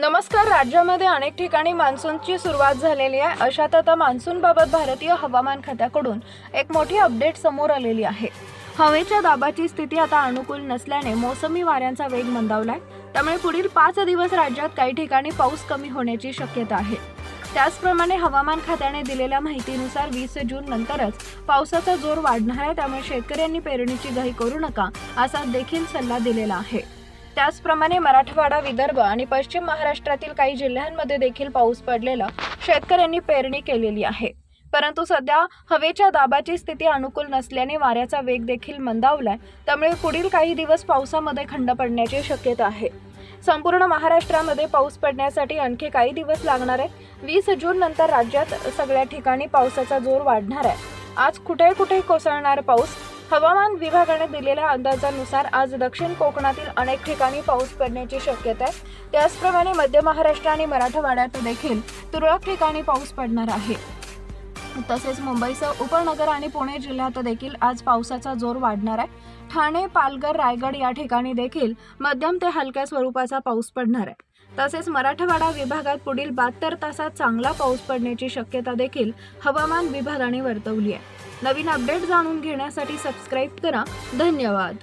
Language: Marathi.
नमस्कार राज्यामध्ये अनेक ठिकाणी मान्सूनची सुरुवात झालेली आहे. अशात आता मान्सूनबाबत भारतीय हवामान खात्याकडून एक मोठी अपडेट समोर आलेली आहे. हवेच्या दाबाची स्थिती आता अनुकूल नसल्याने मोसमी वाऱ्यांचा वेग मंदावलाय. त्यामुळे पुढील पाच दिवस राज्यात काही ठिकाणी पाऊस कमी होण्याची शक्यता आहे. त्याचप्रमाणे हवामान खात्याने दिलेल्या माहितीनुसार वीस जून नंतरच पावसाचा जोर वाढणार आहे. त्यामुळे शेतकऱ्यांनी पेरणीची घाई करू नका असा देखील सल्ला दिलेला आहे. त्याचप्रमाणे मराठवाडा विदर्भ आणि पश्चिम महाराष्ट्रातील काही जिल्ह्यांमध्ये देखील पाऊस पडलेला शेतकऱ्यांनी पेरणी केलेली आहे. परंतु सध्या हवेच्या दाबाची स्थिती अनुकूल नसल्याने वाऱ्याचा वेग देखील मंदावलाय. त्यामुळे पुढील काही दिवस पावसामध्ये खंड पडण्याची शक्यता आहे. संपूर्ण महाराष्ट्रामध्ये पाऊस पडण्यासाठी आणखी काही दिवस लागणार आहे वीस जून नंतर राज्यात सगळ्या ठिकाणी पावसाचा जोर वाढणार आहे. आज कुठे कुठे कोसळणार पाऊस? हवामान विभागाने दिलेल्या अंदाजानुसार आज दक्षिण कोकणातील अनेक ठिकाणी पाऊस पडण्याची शक्यता आहे. त्याचप्रमाणे मध्य महाराष्ट्र आणि मराठवाड्यात देखील तुरळक ठिकाणी पाऊस पडणार आहे. तसेच मुंबईसह उपनगर आणि पुणे जिल्ह्यात देखील आज पावसाचा जोर वाढणार आहे. ठाणे पालघर रायगड या ठिकाणी देखील मध्यम ते हलक्या स्वरूपाचा पाऊस पडणार आहे. तसेच मराठवाडा विभागात पुढील बहात्तर तासात चांगला पाऊस पडण्याची शक्यता देखील हवामान विभागाने वर्तवली आहे. नवीन अपडेट जाणून घेण्यासाठी सबस्क्राईब करा. धन्यवाद.